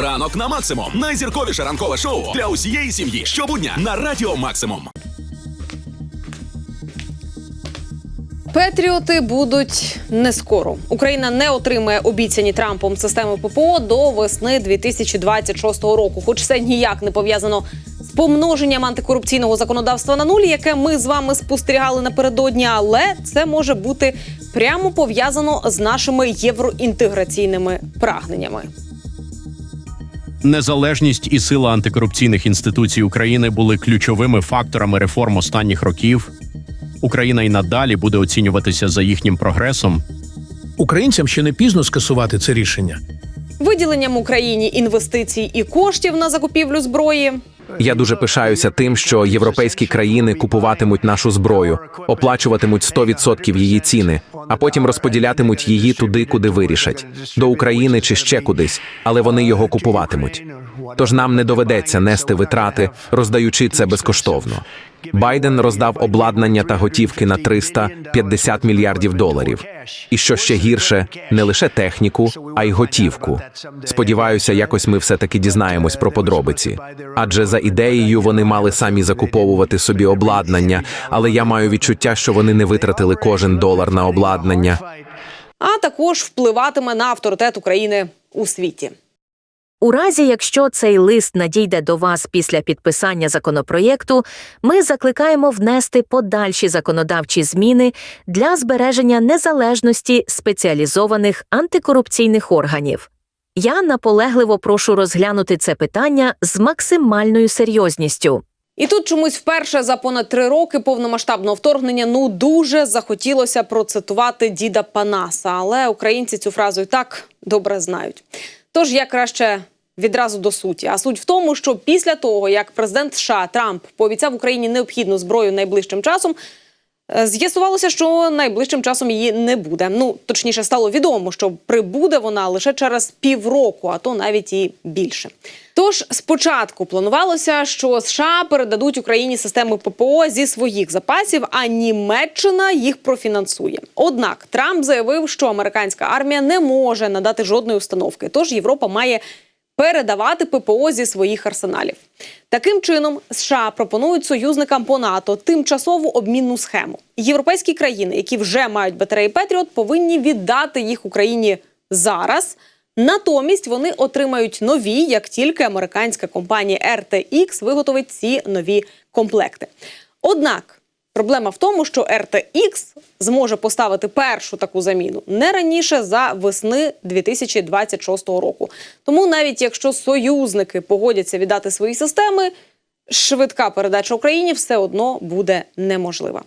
Ранок на максимум. Найзірковіше ранкове шоу для усієї сім'ї. Щобудня на Радіо Максимум. Петріоти будуть не скоро. Україна не отримає обіцяні Трампом системи ППО до весни 2026 року. Хоч це ніяк не пов'язано з помноженням антикорупційного законодавства на нулі, яке ми з вами спостерігали напередодні, але це може бути прямо пов'язано з нашими євроінтеграційними прагненнями. Незалежність і сила антикорупційних інституцій України були ключовими факторами реформ останніх років. Україна і надалі буде оцінюватися за їхнім прогресом. Українцям ще не пізно скасувати це рішення. Виділенням Україні інвестицій і коштів на закупівлю зброї. Я дуже пишаюся тим, що європейські країни купуватимуть нашу зброю, оплачуватимуть 100% її ціни, а потім розподілятимуть її туди, куди вирішать до України чи ще кудись, але вони його купуватимуть. Тож нам не доведеться нести витрати, роздаючи це безкоштовно. Байден роздав обладнання та готівки на 350 мільярдів доларів. І що ще гірше, не лише техніку, а й готівку. Сподіваюся, якось ми все таки дізнаємось про подробиці. Адже за ідеєю вони мали самі закуповувати собі обладнання, але я маю відчуття, що вони не витратили кожен долар на обладнання. а також впливатиме на авторитет України у світі. У разі, якщо цей лист надійде до вас після підписання законопроєкту, ми закликаємо внести подальші законодавчі зміни для збереження незалежності спеціалізованих антикорупційних органів. Я наполегливо прошу розглянути це питання з максимальною серйозністю. І тут чомусь вперше за понад три роки повномасштабного вторгнення ну дуже захотілося процитувати діда Панаса, але українці цю фразу і так добре знають. Тож я краще відразу до суті. А суть в тому, що після того, як президент США Трамп пообіцяв Україні необхідну зброю найближчим часом. Е, З'ясувалося, що найближчим часом її не буде. Ну точніше, стало відомо, що прибуде вона лише через півроку, а то навіть і більше. Тож спочатку планувалося, що США передадуть Україні системи ППО зі своїх запасів, а Німеччина їх профінансує. Однак Трамп заявив, що американська армія не може надати жодної установки, тож Європа має передавати ППО зі своїх арсеналів. Таким чином, США пропонують союзникам по НАТО тимчасову обмінну схему. Європейські країни, які вже мають батареї Петріот, повинні віддати їх Україні зараз. Натомість вони отримають нові, як тільки американська компанія RTX виготовить ці нові комплекти. Однак проблема в тому, що RTX зможе поставити першу таку заміну не раніше за весни 2026 року. Тому навіть якщо союзники погодяться віддати свої системи, швидка передача Україні все одно буде неможлива.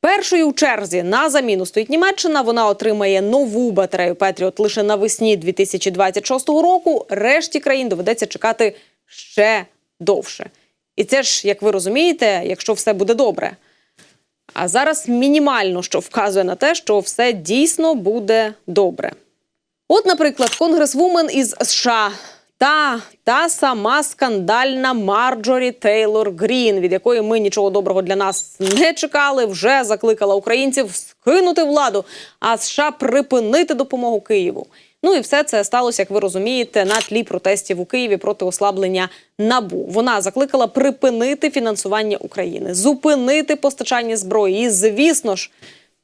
Першою у черзі на заміну стоїть Німеччина. Вона отримає нову батарею Петріот лише навесні 2026 року. Решті країн доведеться чекати ще довше. І це ж, як ви розумієте, якщо все буде добре. А зараз мінімально що вказує на те, що все дійсно буде добре. От, наприклад, конгресвумен із США та та сама скандальна Марджорі Тейлор Грін, від якої ми нічого доброго для нас не чекали, вже закликала українців скинути владу, а США припинити допомогу Києву. Ну і все це сталося, як ви розумієте, на тлі протестів у Києві проти ослаблення набу. Вона закликала припинити фінансування України, зупинити постачання зброї і, звісно ж,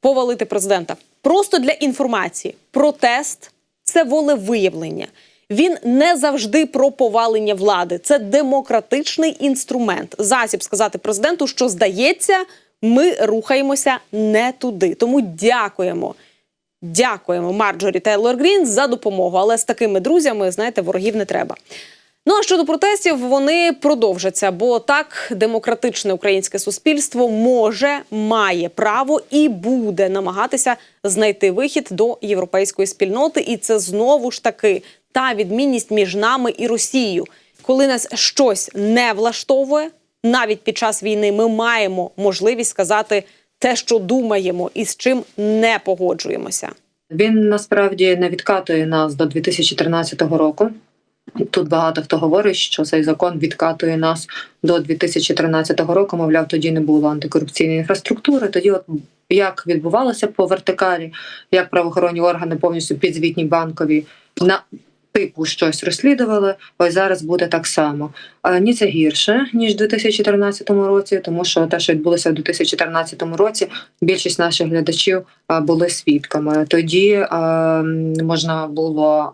повалити президента. Просто для інформації. Протест це волевиявлення. Він не завжди про повалення влади. Це демократичний інструмент. Засіб сказати президенту, що здається, ми рухаємося не туди. Тому дякуємо. Дякуємо Марджорі Тейлор Грін за допомогу. Але з такими друзями, знаєте, ворогів не треба. Ну а щодо протестів, вони продовжаться, бо так демократичне українське суспільство може, має право і буде намагатися знайти вихід до європейської спільноти. І це знову ж таки та відмінність між нами і Росією. Коли нас щось не влаштовує, навіть під час війни ми маємо можливість сказати те, що думаємо, і з чим не погоджуємося. Він насправді не відкатує нас до 2013 року. Тут багато хто говорить, що цей закон відкатує нас до 2013 року. Мовляв, тоді не було антикорупційної інфраструктури. Тоді, от як відбувалося по вертикалі, як правоохоронні органи повністю підзвітні банкові на типу щось розслідували. Ось зараз буде так само. Ні, це гірше ніж у 2014 році, тому що те, що відбулося в 2014 році, більшість наших глядачів були свідками. Тоді можна було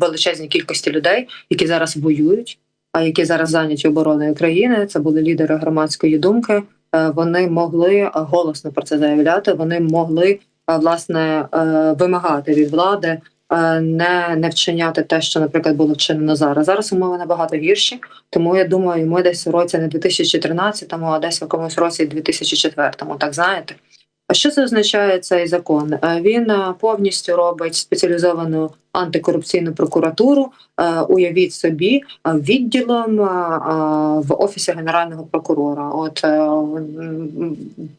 величезній кількості людей, які зараз воюють, а які зараз зайняті обороною країни. Це були лідери громадської думки. Е, Вони могли голосно про це заявляти. Вони могли власне е, вимагати від влади. Е, Не, не вчиняти те, що, наприклад, було вчинено зараз. Зараз умови набагато гірші, тому я думаю, ми десь у році не 2013-му, а десь в якомусь році 2004-му, так знаєте. А що це означає цей закон? Е, Він е, повністю робить спеціалізовану антикорупційну прокуратуру. Уявіть собі відділом в офісі генерального прокурора. От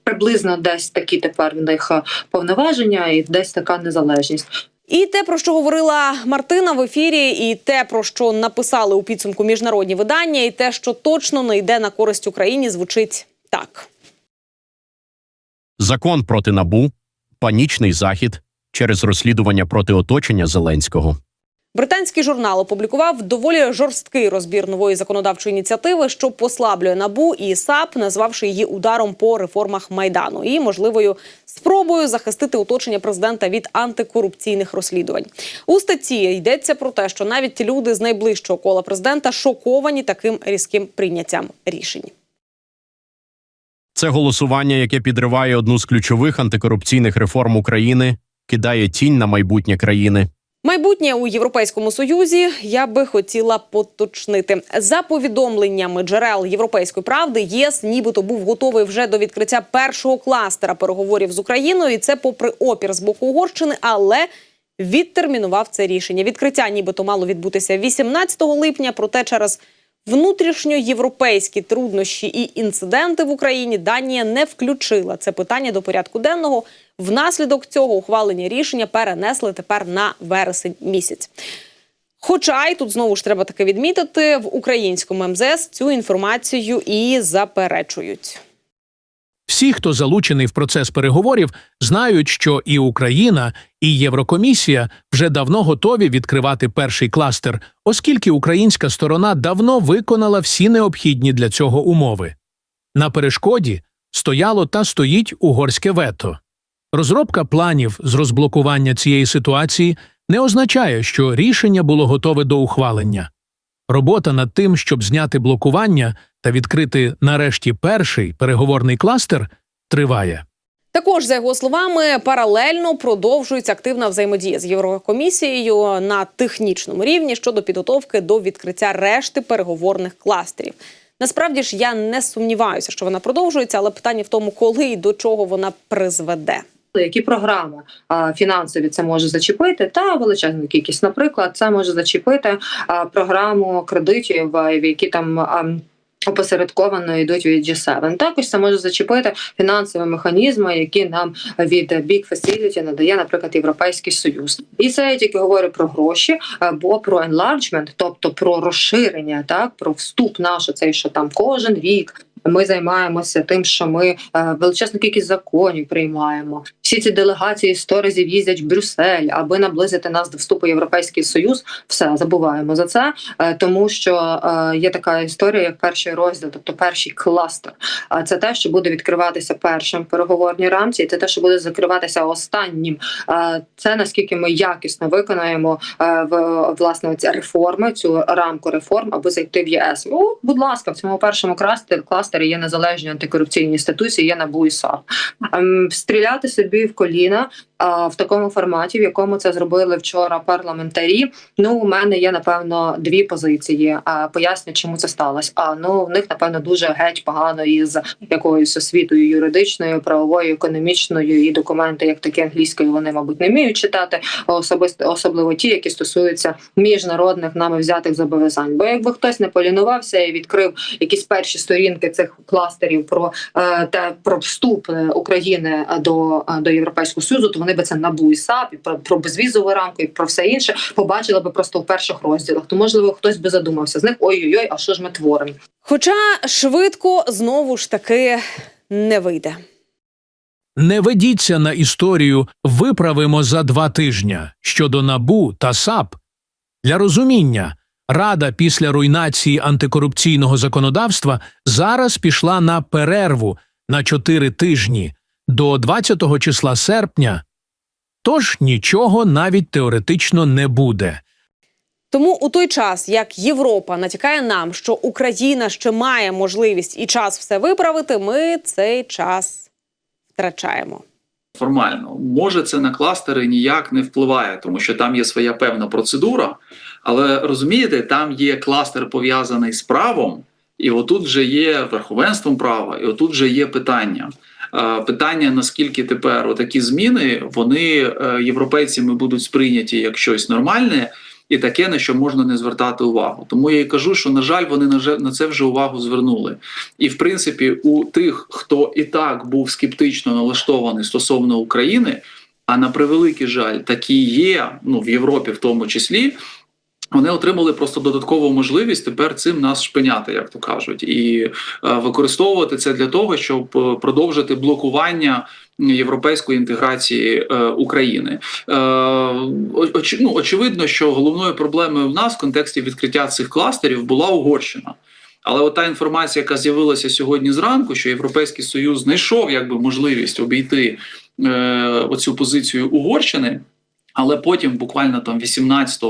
приблизно десь такі тепер в них повноваження і десь така незалежність. І те, про що говорила Мартина в ефірі, і те, про що написали у підсумку міжнародні видання, і те, що точно не йде на користь Україні, звучить так. Закон проти набу, панічний захід через розслідування проти оточення Зеленського. Британський журнал опублікував доволі жорсткий розбір нової законодавчої ініціативи, що послаблює набу і САП, назвавши її ударом по реформах майдану і можливою спробою захистити оточення президента від антикорупційних розслідувань. У статті йдеться про те, що навіть люди з найближчого кола президента шоковані таким різким прийняттям рішень. Це голосування, яке підриває одну з ключових антикорупційних реформ України, кидає тінь на майбутнє країни. Майбутнє у Європейському Союзі я би хотіла поточнити за повідомленнями джерел європейської правди. ЄС нібито був готовий вже до відкриття першого кластера переговорів з Україною, і це попри опір з боку Угорщини, але відтермінував це рішення. Відкриття нібито мало відбутися 18 липня. Проте через внутрішньоєвропейські труднощі і інциденти в Україні Данія не включила це питання до порядку денного. Внаслідок цього ухвалення рішення перенесли тепер на вересень місяць. Хоча й тут знову ж треба таке відмітити, в українському МЗС цю інформацію і заперечують. Всі, хто залучений в процес переговорів, знають, що і Україна, і Єврокомісія вже давно готові відкривати перший кластер, оскільки українська сторона давно виконала всі необхідні для цього умови. На перешкоді стояло та стоїть угорське вето. Розробка планів з розблокування цієї ситуації не означає, що рішення було готове до ухвалення. Робота над тим, щоб зняти блокування та відкрити нарешті перший переговорний кластер, триває. Також, за його словами, паралельно продовжується активна взаємодія з Єврокомісією на технічному рівні щодо підготовки до відкриття решти переговорних кластерів. Насправді ж я не сумніваюся, що вона продовжується, але питання в тому, коли і до чого вона призведе. Які програми а, фінансові це може зачепити, та величезну кількість. Наприклад, це може зачепити а, програму кредитів, а, в які там. Опосередковано йдуть від G7. Також це може зачепити фінансові механізми, які нам від Big Facility надає, наприклад, Європейський Союз. І це я тільки говорю про гроші або про enlargement, тобто про розширення, так про вступ наш, цей що там кожен рік. Ми займаємося тим, що ми е, величезну кількість законів приймаємо. Всі ці делегації сто разів їздять в Брюссель, аби наблизити нас до вступу в Європейський Союз. Все забуваємо за це, е, тому що е, є така історія, як перший розділ, тобто перший кластер. А це те, що буде відкриватися першим в переговорній рамці, і це те, що буде закриватися останнім. Це наскільки ми якісно виконаємо в власне ці реформи, цю рамку реформ, аби зайти в ЄС. О, будь ласка, в цьому першому кластері кластері є незалежні антикорупційні інституції, є НАБУ і САП. Ем, Стріляти собі в коліна. В такому форматі, в якому це зробили вчора парламентарі. Ну, у мене є напевно дві позиції. Поясню, чому це сталося. А ну в них напевно дуже геть погано із якоюсь освітою юридичною, правовою, економічною і документи, як такі англійською, вони мабуть не вміють читати. Особисто особливо ті, які стосуються міжнародних нами взятих зобов'язань. Бо якби хтось не полінувався і відкрив якісь перші сторінки цих кластерів про е, те про вступ е, України до, е, до Європейського Союзу, то вони би це набу і САП, і про, про безвізову рамку, і про все інше побачили би просто у перших розділах. То можливо хтось би задумався з них ой-ой-ой, а що ж ми творимо? Хоча швидко знову ж таки не вийде. Не ведіться на історію «виправимо за два тижня» щодо НАБУ та САП. Для розуміння, Рада після руйнації антикорупційного законодавства зараз пішла на перерву на чотири тижні до 20 числа серпня. Тож нічого навіть теоретично не буде. Тому у той час, як Європа натякає нам, що Україна ще має можливість і час все виправити, ми цей час втрачаємо. формально. Може, це на кластери ніяк не впливає, тому що там є своя певна процедура. Але розумієте, там є кластер пов'язаний з правом, і отут вже є верховенством права, і отут вже є питання. Е, Питання наскільки тепер отакі зміни вони е, європейцями будуть сприйняті як щось нормальне і таке, на що можна не звертати увагу. Тому я і кажу, що на жаль, вони на це вже увагу звернули. І в принципі, у тих, хто і так був скептично налаштований стосовно України, а на превеликий жаль, такі є, ну в Європі в тому числі. Вони отримали просто додаткову можливість тепер цим нас шпиняти, як то кажуть, і е, використовувати це для того, щоб е, продовжити блокування європейської інтеграції е, України. Е, оч, ну, очевидно, що головною проблемою в нас в контексті відкриття цих кластерів була Угорщина. Але от та інформація, яка з'явилася сьогодні зранку, що Європейський Союз знайшов якби можливість обійти е, оцю позицію Угорщини. Але потім, буквально там 18 е,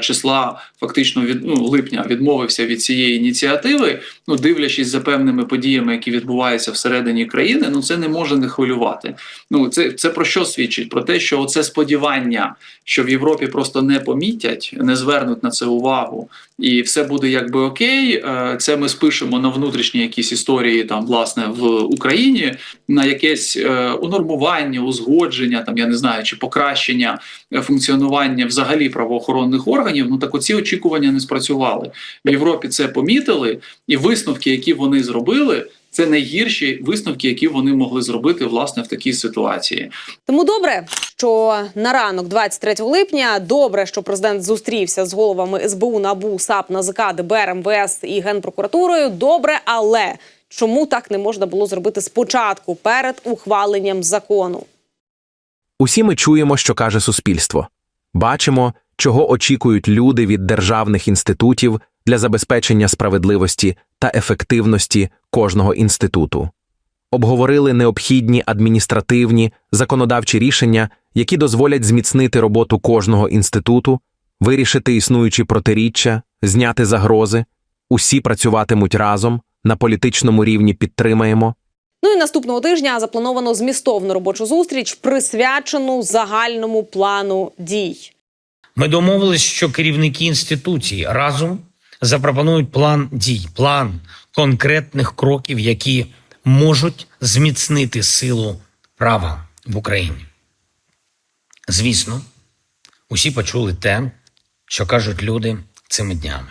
числа, фактично від ну, липня, відмовився від цієї ініціативи. Ну, дивлячись за певними подіями, які відбуваються всередині країни, ну це не може не хвилювати. Ну це, це про що свідчить? Про те, що оце сподівання, що в Європі просто не помітять, не звернуть на це увагу, і все буде якби окей. е, Це ми спишемо на внутрішні якісь історії там, власне, в Україні, на якесь е, унормування, узгодження, там я не знаю, чи покращення е, функціонування взагалі правоохоронних органів. Ну так оці очікування не спрацювали. В Європі це помітили, і висновки, які вони зробили. Це найгірші висновки, які вони могли зробити власне в такій ситуації. Тому добре, що на ранок 23 липня добре, що президент зустрівся з головами СБУ, НАБУ, САП, НАЗК, ДБР, МВС і Генпрокуратурою. Добре, але чому так не можна було зробити спочатку перед ухваленням закону? Усі ми чуємо, що каже суспільство. Бачимо, чого очікують люди від державних інститутів для забезпечення справедливості та ефективності кожного інституту. Обговорили необхідні адміністративні, законодавчі рішення, які дозволять зміцнити роботу кожного інституту, вирішити існуючі протиріччя, зняти загрози. Усі працюватимуть разом, на політичному рівні підтримаємо. Ну і наступного тижня заплановано змістовну робочу зустріч, присвячену загальному плану дій. Ми домовились, що керівники інституцій разом запропонують план дій, план конкретних кроків, які можуть зміцнити силу права в Україні. Звісно, усі почули те, що кажуть люди цими днями.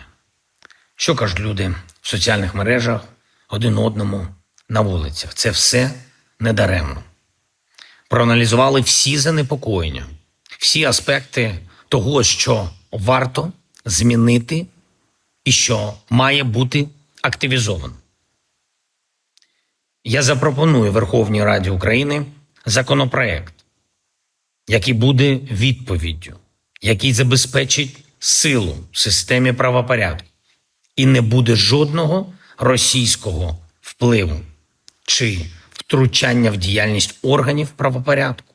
Що кажуть люди в соціальних мережах один одному на вулицях. Це все недаремно. Проаналізували всі занепокоєння, всі аспекти того, що варто змінити і що має бути активізовано. Я запропоную Верховній Раді України законопроект, який буде відповіддю, який забезпечить силу в системі правопорядку і не буде жодного російського впливу чи втручання в діяльність органів правопорядку.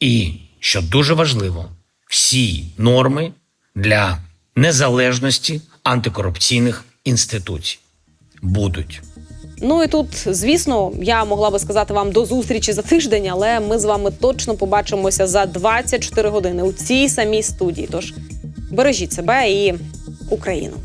І, що дуже важливо, всі норми для незалежності антикорупційних інституцій будуть. Ну і тут, звісно, я могла би сказати вам до зустрічі за тиждень, але ми з вами точно побачимося за 24 години у цій самій студії. Тож бережіть себе і Україну.